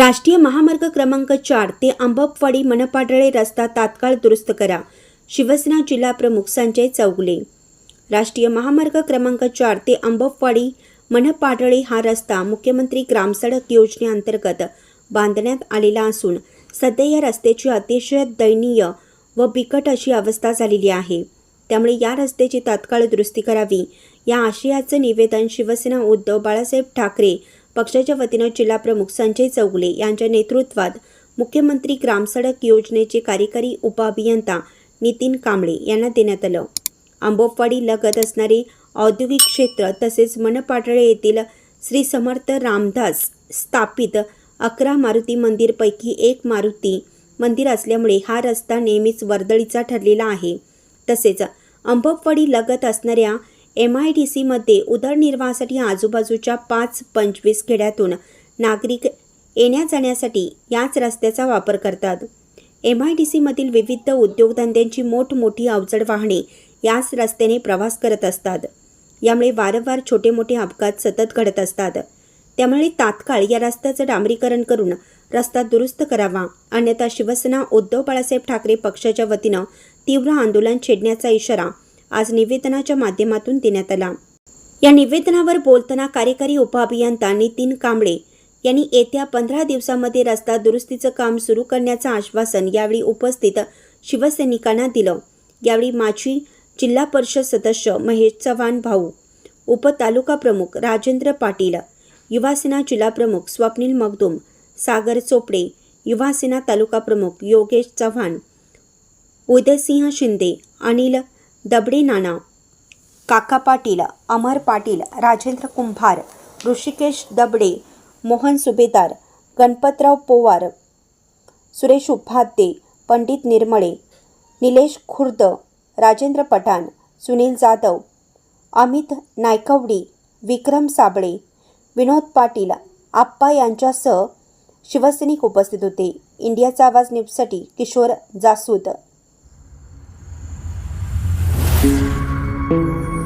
राष्ट्रीय महामार्ग क्रमांक चार ते आंबपवाडी मनपाडळे रस्ता तात्काळ दुरुस्त करा. शिवसेना जिल्हा प्रमुख संजय चौगुले. राष्ट्रीय महामार्ग क्रमांक चार ते आंबपवाडी मनपाडळे हा रस्ता मुख्यमंत्री ग्रामसडक योजनेअंतर्गत बांधण्यात आलेला असून सध्या या रस्त्याची अतिशय दयनीय व बिकट अशी अवस्था झालेली आहे. त्यामुळे या रस्त्याची तात्काळ दुरुस्ती करावी या आशयाचं निवेदन शिवसेना उद्धव बाळासाहेब ठाकरे पक्षाच्या वतीनं जिल्हाप्रमुख संजय चौगुले यांच्या नेतृत्वात मुख्यमंत्री ग्रामसडक योजनेचे कार्यकारी उपअभियंता नितीन कांबळे यांना देण्यात आलं. आंबोपवाडी लगत असणारे औद्योगिक क्षेत्र तसेच मनपाटळे येथील श्री समर्थ रामदास स्थापित अकरा मारुती मंदिरपैकी एक मारुती मंदिर असल्यामुळे हा रस्ता नेहमीच वर्दळीचा ठरलेला आहे. तसेच अंबपवाडी लगत असणाऱ्या एम आय डी सीमध्ये उदरनिर्वाहासाठी आजूबाजूच्या पाच पंचवीस खेड्यातून नागरिक येण्या जाण्यासाठी याच रस्त्याचा वापर करतात. एम आय डी सीमधील विविध उद्योगधंद्यांची मोठमोठी अवजड वाहने याच रस्त्याने प्रवास करत असतात. यामुळे वारंवार छोटे मोठे अपघात सतत घडत असतात. त्यामुळे तात्काळ या रस्त्याचं डांबरीकरण करून रस्ता दुरुस्त करावा. अन्यथा शिवसेना उद्धव बाळासाहेब ठाकरे पक्षाच्या वतीनं तीव्र आंदोलन छेडण्याचा इशारा आज निवेदनाच्या माध्यमातून देण्यात आला. या निवेदनावर बोलताना कार्यकारी उपअभियंता नितीन कांबळे यांनी येत्या पंधरा दिवसामध्ये रस्ता दुरुस्तीचं काम सुरू करण्याचं आश्वासन यावेळी उपस्थित शिवसैनिकांना दिलं. यावेळी माजी जिल्हा परिषद सदस्य महेश चव्हाण भाऊ उपतालुका प्रमुख राजेंद्र पाटील युवासेना जिल्हा प्रमुख स्वप्नील मगदुम सागर चोपडे युवासेना तालुका प्रमुख योगेश चव्हाण उदयसिंह शिंदे अनिल दबडे नाना काका पाटील अमर पाटील राजेंद्र कुंभार ऋषिकेश दबडे मोहन सुभेदार गणपतराव पोवार सुरेश उपाध्ये पंडित निर्मळे निलेश खुर्द राजेंद्र पठाण सुनील जाधव अमित नायकवडी विक्रम साबळे विनोद पाटील आप्पा यांच्यासह शिवसैनिक उपस्थित होते. इंडियाचा आवाज न्यूजसाठी किशोर जासूद. Thank you.